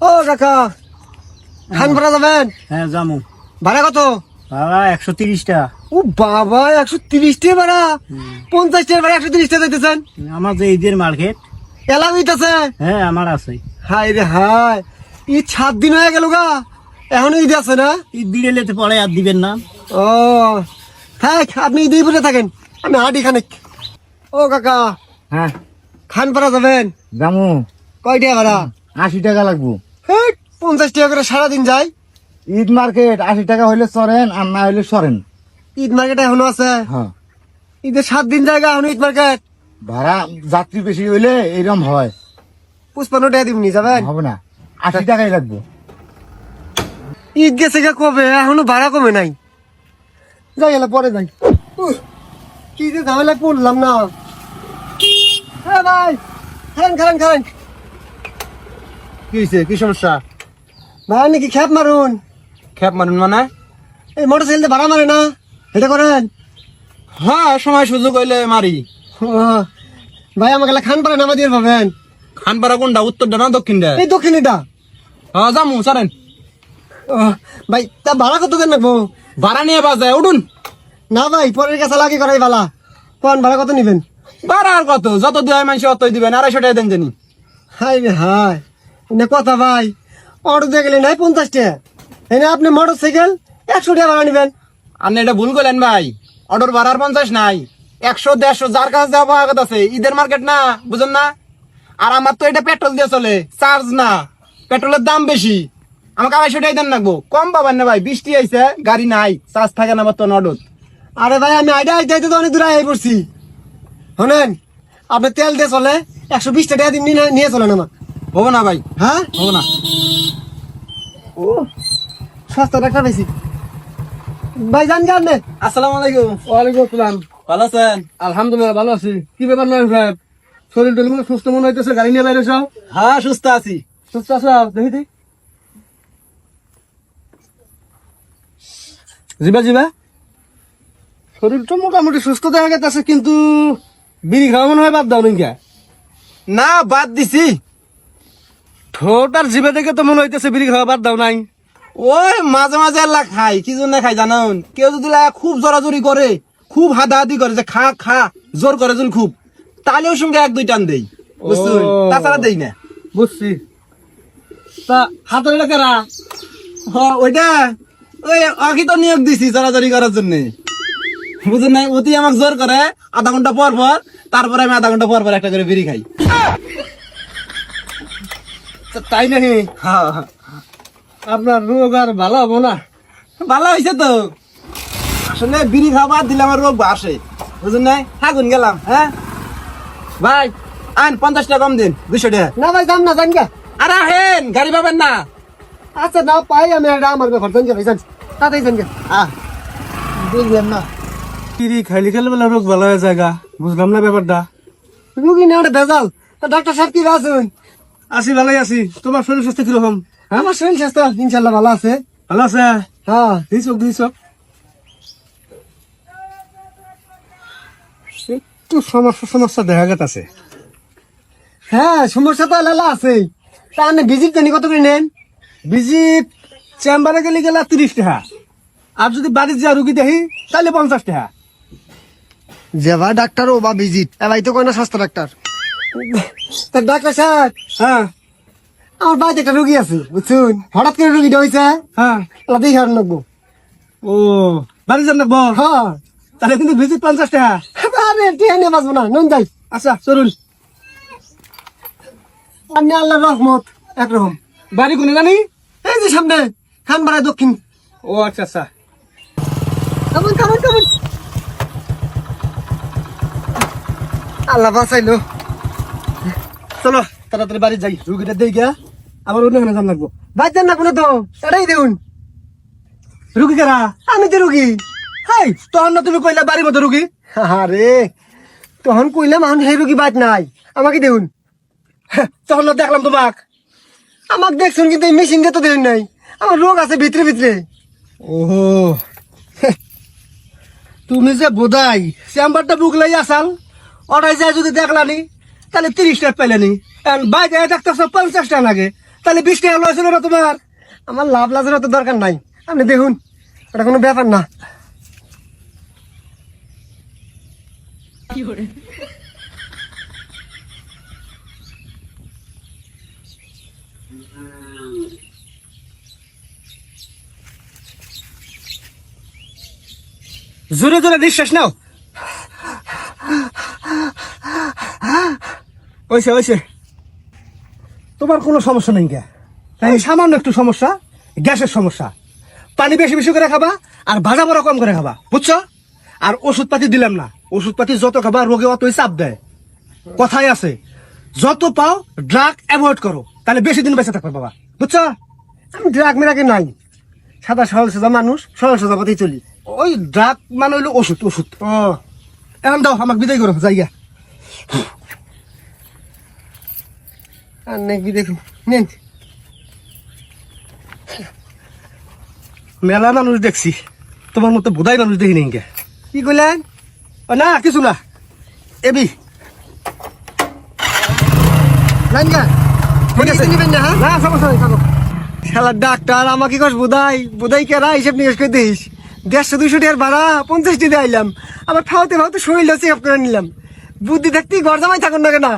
ও কাকা খান ভাড়া যাবেন? হ্যাঁ যামু ভাড়া কত? বাবা একশো তিরিশ টাকা ও বাবা একশো তিরিশ টাকা ভাড়া? পঞ্চাশ টাকা ভাড়া একশো তিরিশ টাকা দিতেছেন আমার যে ঈদের মার্কেট। এলাম ইতাছে হ্যাঁ আমার আছে। হাই রে হাই ঈদ সাত দিন হয়ে গেল গা। এখনও ঈদ আছে না? ঈদ দিলে লেতে পরে আর দিবেন না। ও থাক আপনি ঈদই বলে থাকেন। আমি হাঁটি খানিক। ও কাকা হ্যাঁ। খান পাড়া যাবেন? দামু কয় টাকা ভাড়া? আশি টাকা লাগবো। পঞ্চাশ টাকা করে সারাদিন যায় ঈদ মার্কেট আশি টাকা হইলে চরেন আর না হইলে সরেন। ঈদ মার্কেট এখনও আছে? হ্যাঁ। ঈদের সাত দিন জায়গা এখনও ঈদ মার্কেট? ভাড়া যাত্রী বেশি হইলে এইরকম হয়। পুষ্পান্ন টাকা দিবনি যাবেন? হবে না। আশি টাকাই লাগবে। ঈদ গেছে গা কবে? এখনও ভাড়া কমে নাই। যাই এলা পরে যাই। কি যে ঝামেলা পড়লাম না। হ্যাঁ ভাই খান খান খান কি হয়েছে কি সমস্যা? ভাই নাকি খ্যাপ মারুন? খ্যাপ মারুন মানে? এই মোটর সাইকেল ভাড়া মারে না? এটা করেন। হ্যাঁ সময় সুযোগ হইলে মারি। ভাই আমাকে খান পারে নামা দিয়ে পাবেন খানপাড়া কোনটা? উত্তরটা না দক্ষিণটা? এই দক্ষিণীটা হ্যাঁ যামু সারেন ভাই তা ভাড়া কত দেন রাখব? ভাড়া নিয়ে বাজায় উঠুন। না ভাই পরের কাছে লাগে করাই ভালা কোন ভাড়া কত নিবেন? ভাড়া আর কত? যত দেয় মানুষ অতই দিবেন আড়াইশো টাকা দেন জানি। হাই রে হাই কথা ভাই অটো দিয়ে গেলে নাই পঞ্চাশ টাকা এনে আপনি মোটর সাইকেল একশো টাকা ভাড়া নিবেন। আপনি এটা ভুল করলেন ভাই অটোর ভাড়ার পঞ্চাশ নাই একশো দেড়শো যার কাছে যাওয়া আছে ঈদের মার্কেট না বুঝেন না? আর আমার তো এটা পেট্রোল দিয়ে চলে চার্জ না পেট্রোলের দাম বেশি। আমাকে আড়াইশো টাকা দেন রাখব কম পাবেন না ভাই বৃষ্টি আইছে গাড়ি নাই চার্জ থাকে না আমার তো অটোত আরে ভাই আমি আইডা যাইতে তো অনেক দূরে আই পড়ছি। শোনেন আপনি তেল দিয়ে চলে একশো বিশ টাকা দিন নিয়ে চলেন আমার হব না ভাই। হ্যাঁ? হব না। ও সস্তা টাকা বেশি ভাই জান গান নে আসসালামু আলাইকুম। ওয়ালাইকুম আসসালাম। ভালো আছেন? আলহামদুলিল্লাহ ভালো আছি। কি ব্যাপার নয় সাহেব? শরীর টরীর মনে সুস্থ মনে হইতেছে? গাড়ি নিয়ে বাইরে সব হ্যাঁ সুস্থ আছি। সুস্থ আছো? দেখি দেখি। জিবা জিবা। শরীর তো মোটামুটি সুস্থ দেখা গেছে কিন্তু বিড়ি খাওয়া মনে হয় বাদ দাও নাকি? না বাদ দিছি। ঠোঁট আর জিবা দেখে তো মনে হইতেছে বিড়ি খাওয়া বাদ দাও নাই। ওই মাঝে মাঝে আল্লাহ খাই কি জন্য খাই জানুন? কেউ যদি খুব জোরাজুরি করে খুব হাদাহাদি করে যে খা খা জোর করে যদি খুব তাহলেও সঙ্গে এক দুই টান দেই। বুঝছেন। তাছাড়া দেই না। বুঝছি। তা হাতের এটা কেরা? হ ওইটা ওই আগে তো নিয়োগ দিছি জোরাজুরি করার জন্য। বুঝেন নাই? অতি আমাকে জোর করে আধা ঘণ্টা পর পর তারপরে আমি আধা ঘণ্টা পর পর একটা করে বিড়ি খাই। তাই নাকি? আপনার রোগ আর ভালো হব না। ভালো হয়েছে তো। আসলে বিড়ি খাওয়া বাদ দিলে আমার রোগ আসে। বুঝলেন নাই? থাকুন গেলাম হ্যাঁ? ভাই আন পঞ্চাশ টাকা কম দিন দুশো টাকা। না ভাই যান না জান গা। আরে হেন গাড়ি পাবেন না। আচ্ছা না পাই আমি এটা আমার ব্যাপার গা ভাই জান তাতেই জান গা। আহ। বুঝলেন না। কিরি খাইলি খেলে বেলা রোগ ভালো হয়ে জায়গা বুঝলাম না ব্যাপারটা। রুগী না ওটা ভেজাল ডাক্তার সাহেব কি আছেন আছি ভালোই আছি। তোমার শরীর স্বাস্থ্য কীরকম? আমার শরীর স্বাস্থ্য ইনশাল্লাহ ভালো আছে। ভালো আছে? হ্যাঁ। দুই চোখ একটু সমস্যা সমস্যা দেখা গেছে হ্যাঁ সমস্যা তো লালা আছে তা আপনি ভিজিট জানি কত করে নেন? ভিজিট চেম্বারে গেলে গেলে তিরিশ টাকা। আর যদি বাড়ির যা রুগী দেখি তাহলে পঞ্চাশ টাকা। যেবা ডাক্তার ও বা ভিজিট। এবার তো কয় না স্বাস্থ্য ডাক্তার? ডাক্তার সাহেব হ্যাঁ। আমার বাড়িতে একটা রুগী আছে বুঝছুন? হঠাৎ করে রুগীটা হয়েছে হ্যাঁ দেখে আর ও বাড়ি যান দেখব হ্যাঁ। তাহলে কিন্তু ভিজিট পঞ্চাশ টাকা। আরে টিয়া নিয়ে বাঁচবো না নুন যাই। আচ্ছা চলুন। আপনি আল্লাহ রহমত একরকম। বাড়ি কোনে জানি? এই যে সামনে খান বাড়ায় দক্ষিণ। ও আচ্ছা আচ্ছা। কেমন কেমন কেমন আল্লাহ বাঁচাইলো। চলো তাড়াতাড়ি বাড়ি যাই। রুগীটা দিয়ে গিয়া আবার অন্য জান লাগবো। বাঁচছেন না কোনো তো এটাই দেখুন রুগী কারা? আমি তো রুগী। হাই তখন না তুমি কইলা বাড়ির মতো রুগী? আরে তখন কইলাম এখন সেই রুগী বাদ নাই। আমাকে দেখুন হ্যাঁ, তখন না দেখলাম তোমাক। আমাকে দেখছুন কিন্তু এই মেশিন দিয়ে তো দেখুন নাই। আমার রোগ আছে ভিতরে ভিতরে। ওহো তুমি যে বোধাই চেম্বারটা বুক লাই আসাল অটাই যায় যদি দেখলানি। তাহলে তিরিশ টাকা পেলেনি বাইরে পঞ্চাশ টাকা লাগে। তাহলে বিশ টাকা লস হলো না তোমার? আমার লাভ লাজের তো দরকার নাই। আপনি দেখুন, এটা কোনো ব্যাপার না। জোরে জোরে নিঃশ্বাস নাও। ওইসে ওইসে তোমার কোনো সমস্যা নেই গ্যা এই সামান্য একটু সমস্যা, গ্যাসের সমস্যা। পানি বেশি বেশি করে খাবা আর ভাজা বড়া কম করে খাবা, বুঝছ? আর ওষুধপাতি দিলাম না। ওষুধপাতি যত খাবা, রোগে অতই চাপ দেয়। কথাই আছে, যত পাও ড্রাগ অ্যাভয়েড করো, তাহলে বেশি দিন বেঁচে থাকবে বাবা, বুঝছ? আমি ড্রাগ মেরাকে নাই। সাদা সরল সোজা মানুষ, সরল সোজা পথেই চলি। ওই ড্রাগ মানে হইল ওষুধ ওষুধ। ও, এখন দাও, আমাকে বিদায় করো জায়গা আর নাকি দেখুন নেন। মেলা মানুষ দেখছি। তোমার মতো বোধাই মানুষ দেখি নি ইনকে। কি করলেন ও না কিছু না। এবি। না। হ্যাঁ? নেই ডাক্তার আমাকে কস বুধাই বুধাই কেরা হিসেব নিকেশ করে দিস? দেড়শো দুশো টাকার ভাড়া পঞ্চাশ টাকা আইলাম। আবার ফাওতে ফাওতে শরীরটা চেক করে নিলাম। বুদ্ধি থাকতেই ঘর জামাই থাকুন না কেনা?